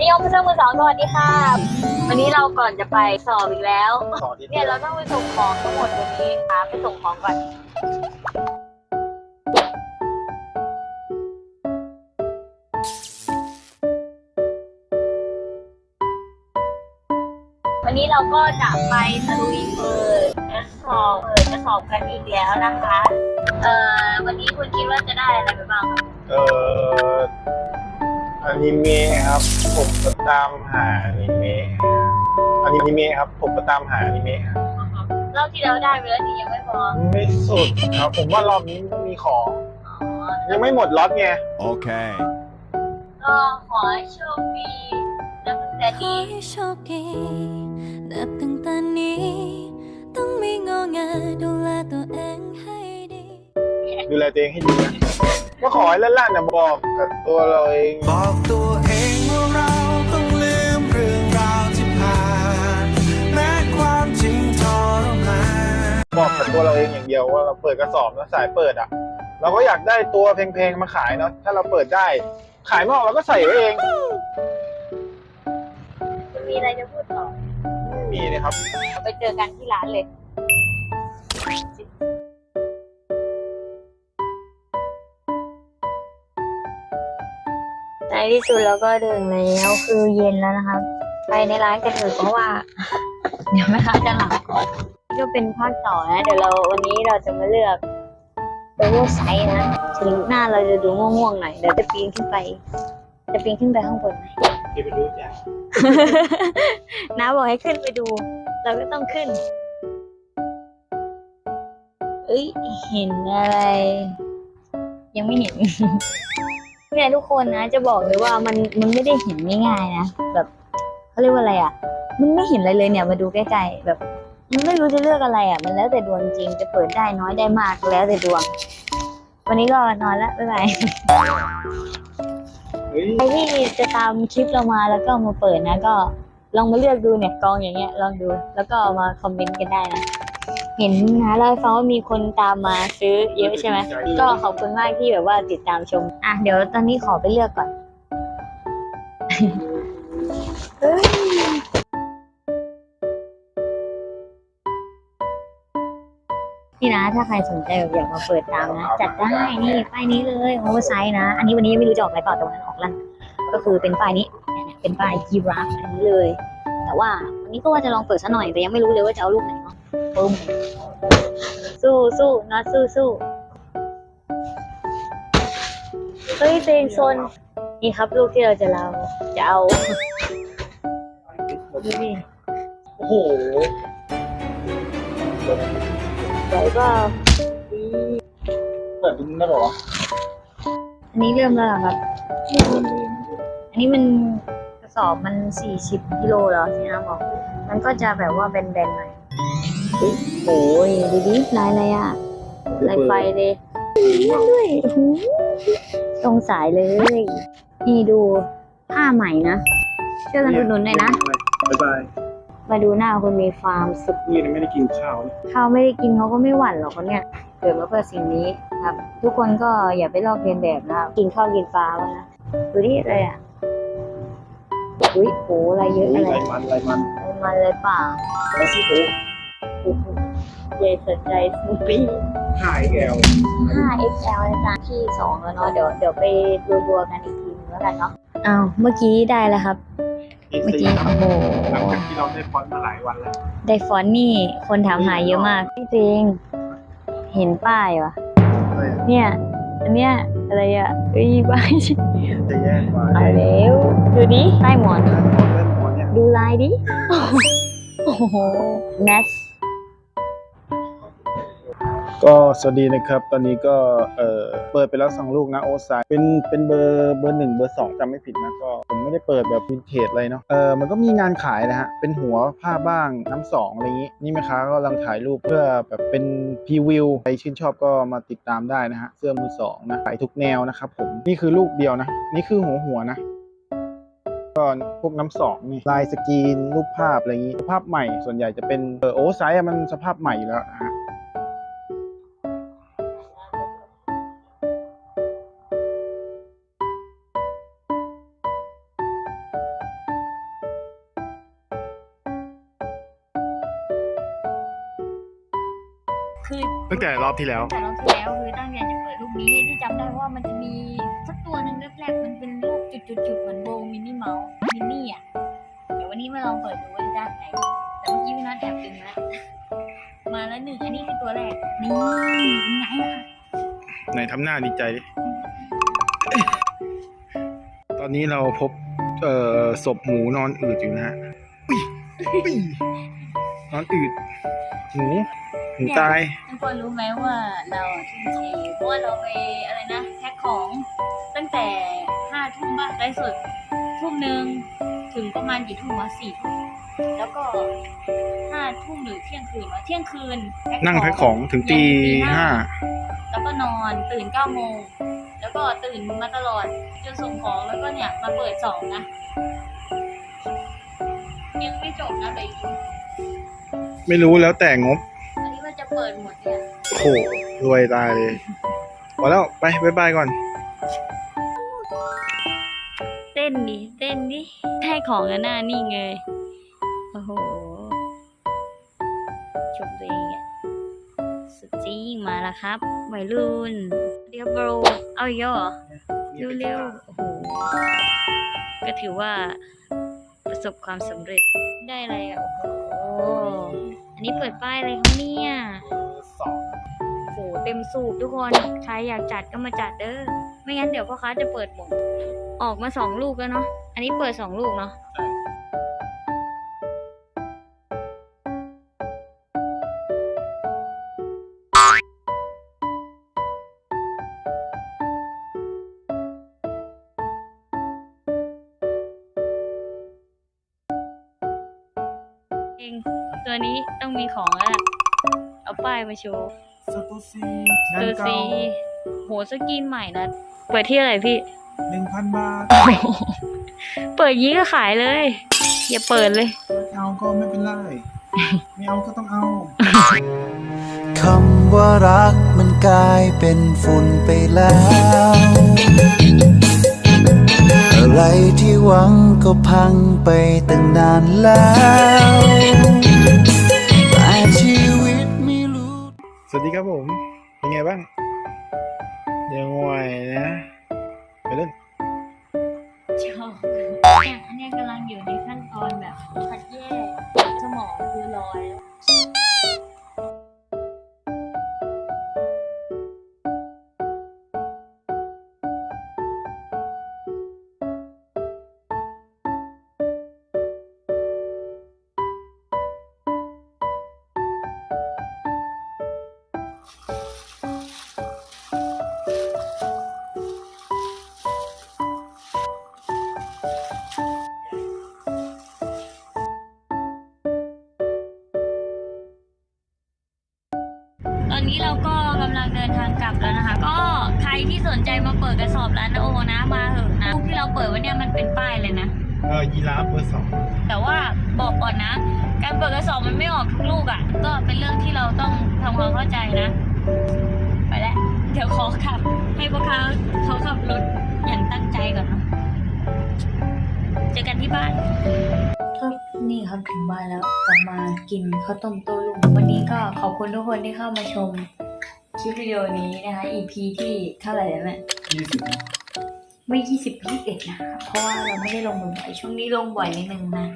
นิยมผู้ช่วยมือสองสวัสดีค่ะ วันนี้เราก่อนจะไปสอบอีกแล้ว สองอาทิตย์เนี่ยเราต้องไปส่งของทั้งหมดวันนี้ค่ะไปส่งของก่อน วันนี้เราก็จะไปตะลุยเปิดจะสอบเปิดจะสอบกันอีกแล้วนะคะ เอ่อวันนี้คุณคิดว่าจะได้อะไรไปบ้างครับเอ่อ อนิเมะครับ ผมก็ตามหาอนิเมะอนิเมะครับ ผมก็ตามหาอนิเมะครับรอบที่แล้วได้ไปแล้วนี่ยังไม่พอไม่สุดครับ ผมว่ารอบนี้มีของ อ๋อยังไม่หมดล็อตไง Okay. ก็ขอให้โชคดีและตั้งแต่ขอนี้ให้โชคดีนับตั้งแต่นี้ ต้องไม่งอแงดูแลตัวเองให้ดี ดูแลตัวเองให้ดีนะก็ขอให้ลั่นๆนะบอกกับตัวเราเอง บอก บอกกับตัวเราเองอย่างเดียวว่าเราเปิดกระสอบแล้วสายเปิดอะ เราก็อยากได้ตัวเพลงๆมาขายเนาะถ้าเราเปิดได้ ขายไม่ออกเราก็ใส่ไว้เองคุณมีอะไรจะพูดต่อไม่มีเลยครับเราไปเจอกันที่ร้านเลยในที่สุดเราก็ถึงแล้วคือเย็นแล้วนะครับ ไปในร้านกันเถอะเพราะว่า เดี๋ยวแม่ค้าจะหลับก่อน นี่ก็เป็นภาคต่อนะ เดี๋ยวเราวันนี้เราจะมาเลือกโอเวอร์ไซส์นะถึงหน้าเราจะดูง่วงๆหน่อยเดี๋ยวจะปีนขึ้นไป จะปีนขึ้นไปข้างบนไหมที่ไปรู้จักน้าบอกให้ขึ้นไปดู เราก็ต้องขึ้น เอ้ยเห็นอะไร ยังไม่เห็นเนี่ยทุกคนนะ จะบอกเลยว่ามันมันไม่ได้เห็นง่ายๆนะแบบเขาเรียกว่าอะไรอะ มันไม่เห็นอะไรเลยเนี่ยมาดูใกล้ๆแบบ มันไม่รู้จะเลือกอะไรอะ มันแล้วแต่ดวงจริง จะเปิดได้น้อยได้มากแล้วแต่ดวง วันนี้ก็นอนละบ๊ายบายเฮ้ยใครที่จะตามคลิปเรามาแล้วก็มาเปิดนะ ก็ลองมาเลือกดูเนี่ยกองอย่างเงี้ยลองดู แล้วก็เอามาคอมเมนต์กันได้นะ เห็นนะเล่าให้ฟังว่ามีคนตามมาซื้อเยอะใช่ไหมก็ขอบคุณมากที่แบบว่าติดตามชม อะเดี๋ยวตอนนี้ขอไปเลือกก่อนเอ้ย นี่นะถ้าใครสนใจแบบอยากมาเปิดตามนะ จัดได้นี่ป้ายนี้เลยโอเวอร์ไซส์นะ อันนี้วันนี้ยังไม่รู้จะออกอะไรเปล่าแต่วันนั้นออกลั่นก็คือเป็นป้ายนี้เนี่ยเนี่ยเป็นป้ายยีราฟอันนี้เลย แต่ว่าวันนี้ก็ว่าจะลองเปิดซะหน่อยแต่ยังไม่รู้เลยว่าจะเอาลูกไหนเนาะปึ้มสู้สู้น็อตสู้สู้เฮ้ยเตงโซนนี่ครับลูกที่เราจะเราจะเอาดูดิโอ้โห ไหวเปล่าเปิดดูได้ป่าวะอันนี้เริ่มแล้วเหรอครับอันนี้มันกระสอบมันสี่สิบกิโลเหรอที่น้าบอก มันก็จะแบบว่าแบนๆหน่อยเฮ้ยโอ้ยดูดิลายอะไรอะลายไฟเลยด้วยโอ้โหตรงสายเลย นี่ดูผ้าใหม่นะช่วยกันอุดหนุนหน่อยนะ บ๊ายบาย มาดูหน้าคนมีความสุขนี่ไม่ได้กินข้าวเลยข้าวไม่ได้กินเขาก็ไม่หวั่นหรอกคนเนี่ยเกิดมาเพื่อสิ่งนี้ครับ ทุกคนก็อย่าไปลอกเลียนแบบนะครับกินข้าวกินปลาบ้างนะดูดิอะไรอะอุ้ยโอ้อะไรเยอะอะไรไรมันไรมันมาเลยเปล่าแล้วที่โอ้โอ้โหใหญ่สนใจสนุปี้หายแก้ว 5XL นะจ๊ะที่สองแล้วเนาะเดี๋ยวเดี๋ยวไปดูดัวๆกันอีกทีนึงแล้วกันเนาะอ้าวเมื่อกี้ได้แล้วครับ เมื่อกี้โอ้โห หลังจากที่เราได้ฟอนต์มาหลายวันแล้วได้ฟอนต์นี่คนถามหาเยอะมากพี่เจงเห็นป้ายวะอะไรอะเนี่ย อันเนี้ยอะไรอะเอ้ยป้ายจะแย่กว่ามาแล้วดูดิป้ายหมอนเล่นหมอนเนี่ยดูลายดิ โอ้โหแมส ก็สวัสดีนะครับ ตอนนี้ก็เออเปิดไปแล้วสองลูกนะโอซายเป็นเป็นเบอร์เบอร์หนึ่งเบอร์สองจำไม่ผิดนะก็ผมไม่ได้เปิดแบบวินเทจอะไรเนาะเออมันก็มีงานขายนะฮะเป็นหัวผ้าบ้างน้ำสองอะไรอย่างนี้ นี่แม่ค้าก็กำลังถ่ายรูปเพื่อแบบเป็นพรีวิวใครชื่นชอบก็มาติดตามได้นะฮะเสื้อมือสองนะขายทุกแนวนะครับผมนี่คือลูกเดียวนะ นี่คือหัวหัวนะก็พวกน้ำสองนี่ลายสกรีนรูปภาพอะไรอย่างนี้ ภาพใหม่ส่วนใหญ่จะเป็นเออโอไซส์มันสภาพใหม่แล้วนะฮะ งแต่รอบที่แล้วแต่รอบที่แล้วคือตั้งใจจะเปิดรูปนี้ที่จำได้ว่ามันจะมีสักตัวหนึ่งแรกๆมันเป็นรูปจุดๆๆเหมือนโบว์มินนี่เมาส์มินนี่อะเดี๋ยววันนี้มาลองเปิดดูว่าจะได้ไหนแต่เมื่อกี้พี่นัทแอบดึงแล้วมาแล้วหนึ่งอันนี้คือตัวแรกนี่ไงล่ะไหนทำหน้าดีใจดิตอนนี้เราพบ เอ่อศพหมูนอนอืดอยู่นะฮะอุ๊ยอุ๊ยนอนอืดหมูหมูตายทุ กคนรู้ไหมว่าเราทุ่มเทเพราะว่าเราไปอะไรนะแพ็คของตั้งแต่ห้าทุ่มบ้างได้สุดทุ่มหนึ่งถึงประมาณกี่ทุ่มวะสี่ทุ่มแล้วก็ห้าทุ่มหรือเที่ยงคืนวะเที่ยงคืนนั่งแพ็คของถึงตีห้าแล้วก็นอนตื่นเก้าโมงแล้วก็ตื่นมาตลอดจนส่งของแล้วก็เนี่ยมาเปิดสองนะยังไม่จบนะแต่อีกไม่รู้แล้วแต่งบ ปิดหมดเนี่ยโอ้โหรวยตายเลยพอแล้วไปบายบายก่อน เต้นดิเต้นดิให้ของกันหน้านี่ไงโอ้โหชมตัวเองอะสุดจริงมาแล้วครับวัยรุ่นเดี๋ยวโบรเอาอีกแล้วเหรอเร็วๆโอ้โหก็ถือว่าประสบความสำเร็จได้อะไรอะโอ้โห อันนี้เปิดป้ายอะไรครับเนี่ยสองโหเต็มสูบทุกคนใครอยากจัดก็มาจัดเด้อไม่งั้นเดี๋ยวพ่อค้าจะเปิดหมดออกมาสองลูกแล้วเนาะอันนี้เปิดสองลูกเนาะ ง ตัวนี้ต้องมีของแล้วล่ะเอาป้ายมาโชว์สตูซีสตูซีโหสกินใหม่นะ เปิดที่อะไรพี่ หนึ่งพันบาทเปิดอยางนี้ก็ขายเลย อย่าเปิดเลย ไม่เอาก็ไม่เป็นไร ไม่เอาก็ต้องเอา คำว่ารักมันกลายเป็นฝุ่นไปแล้ว อะไรที่หวังก็พังไปตั้งนานแล้วแต่ชีวิตไม่รู้สวัสดีครับผม เป็นไงบ้าง ยังไหวนะไปเล่นชอบเนี่ยอันเนี้ยกำลังอยู่ในขั้นตอนแบบคัดแยกสมองคือลอย อนนี้เราก็กำลังเดินทางกลับแล้วนะคะ ก็ใครที่สนใจมาเปิดกระสอบร้านโอนะมาเถอะนะรูปที่เราเปิดไว้เนี่ยมันเป็นป้ายเลยนะเออยีราฟเบอร์สองแต่ว่าบอกก่อนนะ การเปิดกระสอบมันไม่ออกทุกลูกอะ่ะ ก็เป็นเรื่องที่เราต้องทำความเข้าใจนะ ไปแล้วเดี๋ยวขอขับ ให้พ่อค้าเขาขับรถอย่างตั้งใจก่อนเนาะเจอกันที่บ้านครับ นี่ครับถึงบ้านแล้วกลับมากินข้าวต้มโต้รุ่งวันนี้ก็ขอบคุณทุกคนที่เข้ามาชมคลิปวิดีโอนี้นะคะ EP ที่เท่าไหร่แล้วเนี่ยี่สิบไม่ยี่สิบยี่สิบเอ็ดนะคะเพราะว่าเราไม่ได้ลงบ่อยช่วงนี้ลงบ่อยนิดนึงนะ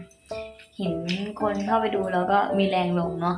เห็นคนเข้าไปดูแล้วก็มีแรงลงเนาะ